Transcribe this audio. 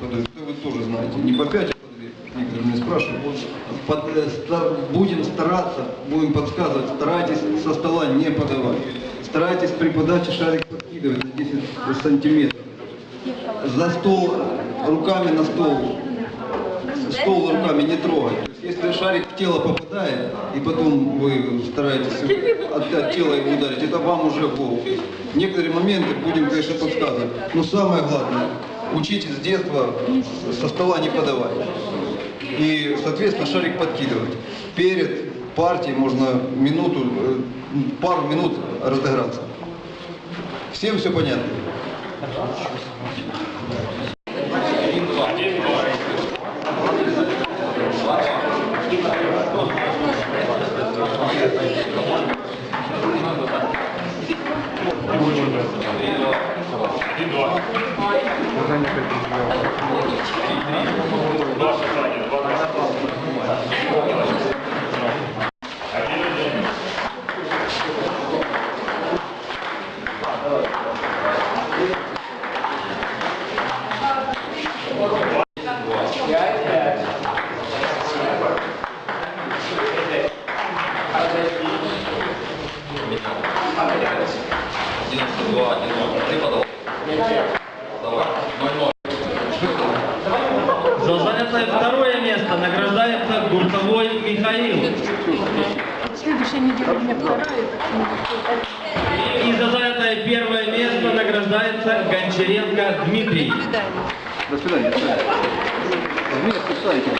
подают. Это вы тоже знаете. Не по 5, а по 2. Некоторые меня спрашивают. Под- э, ста- будем стараться, будем подсказывать, старайтесь со стола не подавать. Старайтесь при подаче шарик подкидывать на 10 сантиметров. За стол, руками на стол. Стол руками не трогать. Если шарик в тело попадает, и потом вы стараетесь от, от тела его ударить, это вам уже в. Некоторые моменты будем, конечно, подсказывать. Но самое главное, учитесь с детства со стола не подавать. И, соответственно, шарик подкидывать. Перед партией можно минуту, э, пару минут разыграться. Всем все понятно? За место награждается Гуртовой Михаил. Следующая неделя у меня вторая, И за занятое первое место награждается Гончаренко Дмитрий. до свидания. До свидания.